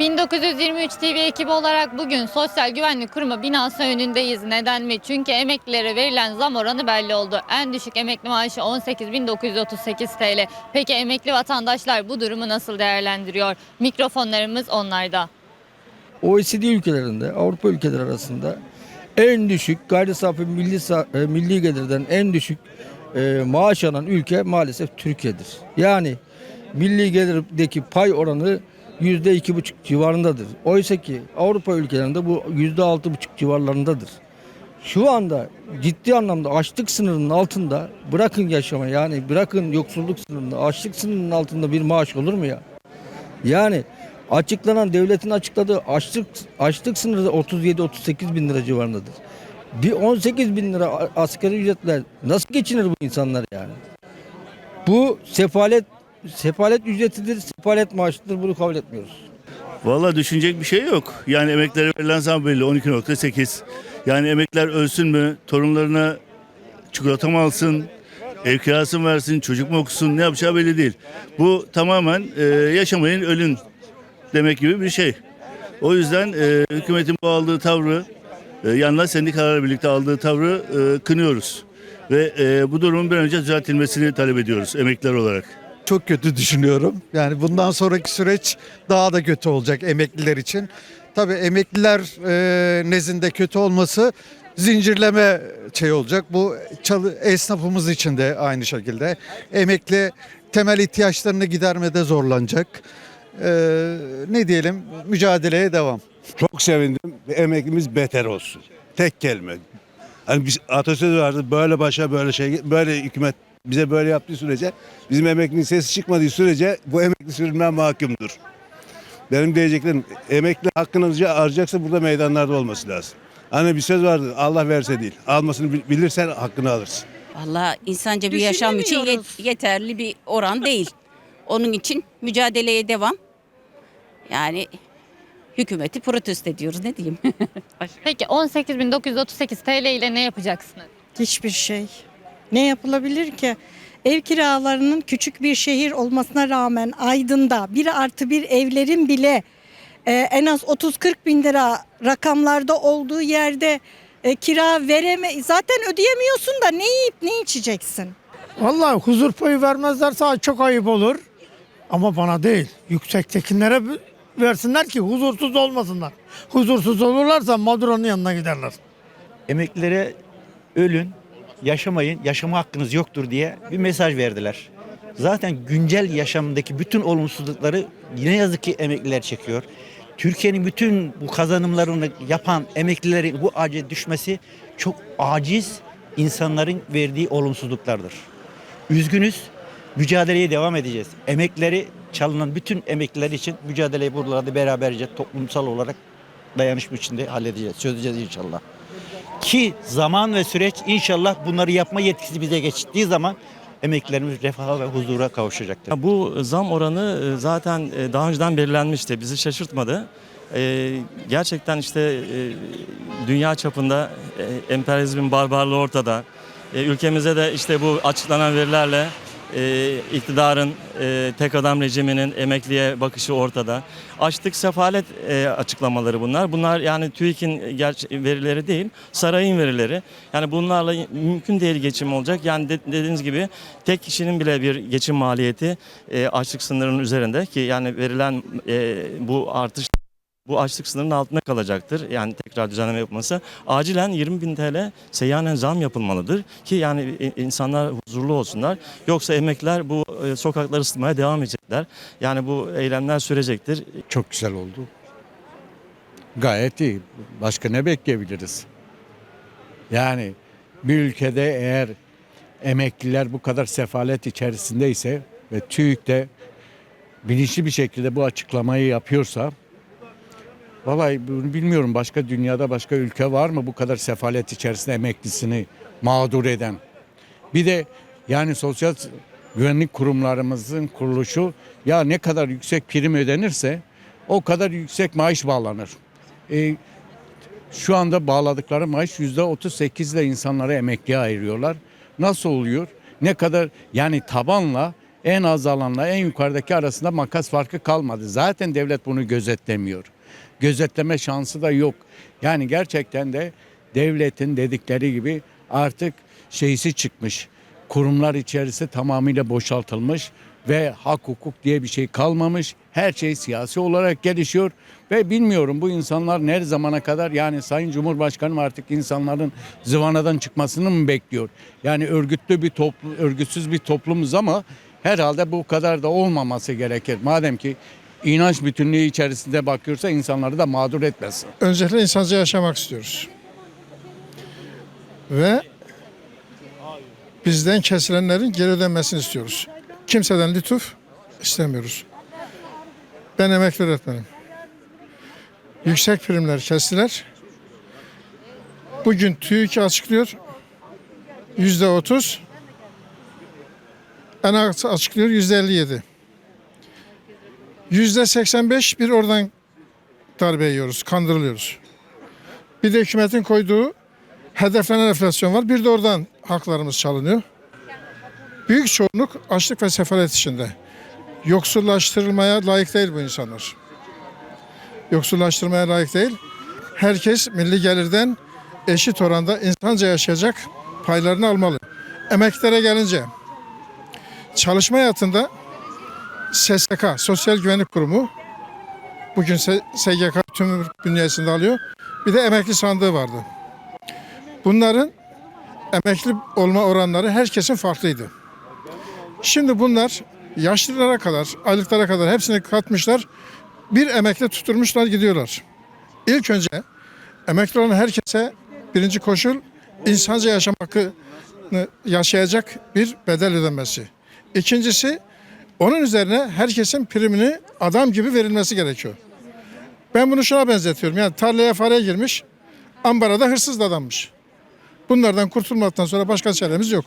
1923 TV ekibi olarak bugün Sosyal Güvenlik Kurumu binası önündeyiz. Neden mi? Çünkü emeklilere verilen zam oranı belli oldu. En düşük emekli maaşı 18.938 TL. Peki emekli vatandaşlar bu durumu nasıl değerlendiriyor? Mikrofonlarımız onlarda. OECD ülkelerinde, Avrupa ülkeleri arasında en düşük gayri safi milli, e, milli gelirden en düşük e, maaş alan ülke maalesef Türkiye'dir. Yani milli gelirdeki pay oranı yüzde iki buçuk civarındadır. Oysa ki Avrupa ülkelerinde bu yüzde altı buçuk civarlarındadır. Şu anda ciddi anlamda açlık sınırının altında bırakın yaşama yani bırakın yoksulluk sınırında açlık sınırının altında bir maaş olur mu ya? Yani açıklanan devletin açıkladığı açlık açlık sınırı da 37-38 bin lira civarındadır. Bir 18 bin lira asgari ücretle nasıl geçinir bu insanlar yani? Bu sefalet sefalet ücretidir, sefalet maaşıdır bunu kabul etmiyoruz. Valla düşünecek bir şey yok. Yani emeklere verilen zam belli 12.8. Yani emekler ölsün mü? Torunlarına çikolata mı alsın? Ev kirası mı versin? Çocuk mu okusun? Ne yapacağı belli değil. Bu tamamen e, yaşamayın ölün demek gibi bir şey. O yüzden e, hükümetin bu aldığı tavrı e, yanına sendikalarla birlikte aldığı tavrı e, kınıyoruz. Ve e, bu durumun bir önce düzeltilmesini talep ediyoruz emekliler olarak. Çok kötü düşünüyorum. Yani bundan sonraki süreç daha da kötü olacak emekliler için. Tabii emekliler e, nezdinde kötü olması zincirleme şey olacak. Bu çalı, esnafımız için de aynı şekilde. Emekli temel ihtiyaçlarını gidermede zorlanacak. E, ne diyelim mücadeleye devam. Çok sevindim. Emeklimiz beter olsun. Tek kelime. Hani biz atasözü vardı böyle başa böyle şey böyle hükümet bize böyle yaptığı sürece bizim emeklinin sesi çıkmadığı sürece bu emekli sürülmem mahkumdur. Benim diyeceklerim emekli hakkını harcayacaksa burada meydanlarda olması lazım. Hani bir söz vardı Allah verse değil. Almasını bil- bilirsen hakkını alırsın. Vallahi insanca bir yaşam için yet- yeterli bir oran değil. Onun için mücadeleye devam. Yani hükümeti protesto ediyoruz ne diyeyim. Peki 18.938 TL ile ne yapacaksınız? Hiçbir şey. Ne yapılabilir ki? Ev kiralarının küçük bir şehir olmasına rağmen Aydın'da bir artı bir evlerin bile e, en az 30-40 bin lira rakamlarda olduğu yerde e, kira vereme zaten ödeyemiyorsun da ne yiyip ne içeceksin? Vallahi huzur payı vermezlerse çok ayıp olur. Ama bana değil. Yüksektekilere versinler ki huzursuz olmasınlar. Huzursuz olurlarsa Maduro'nun yanına giderler. emeklilere ölün, yaşamayın, yaşama hakkınız yoktur diye bir mesaj verdiler. Zaten güncel yaşamdaki bütün olumsuzlukları ne yazık ki emekliler çekiyor. Türkiye'nin bütün bu kazanımlarını yapan emeklilerin bu acı düşmesi çok aciz insanların verdiği olumsuzluklardır. Üzgünüz, mücadeleye devam edeceğiz. Emekleri çalınan bütün emekliler için mücadeleyi buralarda beraberce toplumsal olarak dayanışma içinde halledeceğiz, çözeceğiz inşallah. Ki zaman ve süreç inşallah bunları yapma yetkisi bize geçtiği zaman emeklilerimiz refaha ve huzura kavuşacaktır. Bu zam oranı e, zaten e, daha önceden belirlenmişti. Bizi şaşırtmadı. E, Gerçekten işte dünya çapında emperyalizmin barbarlığı ortada. Ülkemize de işte bu açıklanan verilerle e, iktidarın e, tek adam rejiminin emekliye bakışı ortada. Açlık sefalet e, açıklamaları bunlar. Bunlar yani TÜİK'in verileri değil, sarayın verileri. Yani bunlarla mümkün değil geçim olacak. Yani de- dediğiniz gibi tek kişinin bile bir geçim maliyeti e, açlık sınırının üzerinde ki yani verilen e, bu artış bu açlık sınırının altında kalacaktır. Yani tekrar düzenleme yapılması. Acilen 20 bin TL seyyanen zam yapılmalıdır ki yani insanlar huzurlu olsunlar. Yoksa emekliler bu e, sokakları ısıtmaya devam edecekler. Yani bu eylemler sürecektir. Çok güzel oldu. Gayet iyi. Başka ne bekleyebiliriz? Yani bir ülkede eğer emekliler bu kadar sefalet içerisindeyse ve TÜİK de bilinçli bir şekilde bu açıklamayı yapıyorsa vallahi bunu bilmiyorum başka dünyada başka ülke var mı bu kadar sefalet içerisinde emeklisini mağdur eden. Bir de yani sosyal güvenlik kurumlarımızın kuruluşu ya ne kadar yüksek prim ödenirse o kadar yüksek maaş bağlanır. E, şu anda bağladıkları maaş yüzde 38 ile insanları emekliye ayırıyorlar. Nasıl oluyor? Ne kadar yani tabanla en az alanla en yukarıdaki arasında makas farkı kalmadı. Zaten devlet bunu gözetlemiyor. Gözetleme şansı da yok. Yani gerçekten de devletin dedikleri gibi artık şeysi çıkmış. Kurumlar içerisi tamamıyla boşaltılmış ve hak hukuk diye bir şey kalmamış. Her şey siyasi olarak gelişiyor ve bilmiyorum bu insanlar ne zamana kadar yani Sayın Cumhurbaşkanım artık insanların zıvanadan çıkmasını mı bekliyor? Yani örgütlü bir toplum, örgütsüz bir toplumuz ama herhalde bu kadar da olmaması gerekir. Madem ki inanç bütünlüğü içerisinde bakıyorsa insanları da mağdur etmesin. Öncelikle insanca yaşamak istiyoruz. Ve bizden kesilenlerin geri ödenmesini istiyoruz. Kimseden lütuf istemiyoruz. Ben emekli öğretmenim. Yüksek primler kestiler. Bugün TÜİK açıklıyor. Yüzde otuz. En az açıklıyor yüzde elli yedi. Yüzde seksen beş bir oradan darbe yiyoruz, kandırılıyoruz. Bir de hükümetin koyduğu hedeflenen enflasyon var. Bir de oradan haklarımız çalınıyor. Büyük çoğunluk açlık ve sefalet içinde. Yoksullaştırılmaya layık değil bu insanlar. Yoksullaştırmaya layık değil. Herkes milli gelirden eşit oranda insanca yaşayacak paylarını almalı. Emeklere gelince çalışma hayatında SSK, Sosyal Güvenlik Kurumu bugün SGK tüm bünyesinde alıyor. Bir de emekli sandığı vardı. Bunların emekli olma oranları herkesin farklıydı. Şimdi bunlar yaşlılara kadar, aylıklara kadar hepsini katmışlar. Bir emekli tutturmuşlar gidiyorlar. İlk önce emekli olan herkese birinci koşul insanca yaşam hakkını yaşayacak bir bedel ödenmesi. İkincisi onun üzerine herkesin primini adam gibi verilmesi gerekiyor. Ben bunu şuna benzetiyorum. Yani tarlaya fareye girmiş, ambara da hırsız da adammış. Bunlardan kurtulmaktan sonra başka çaremiz yok.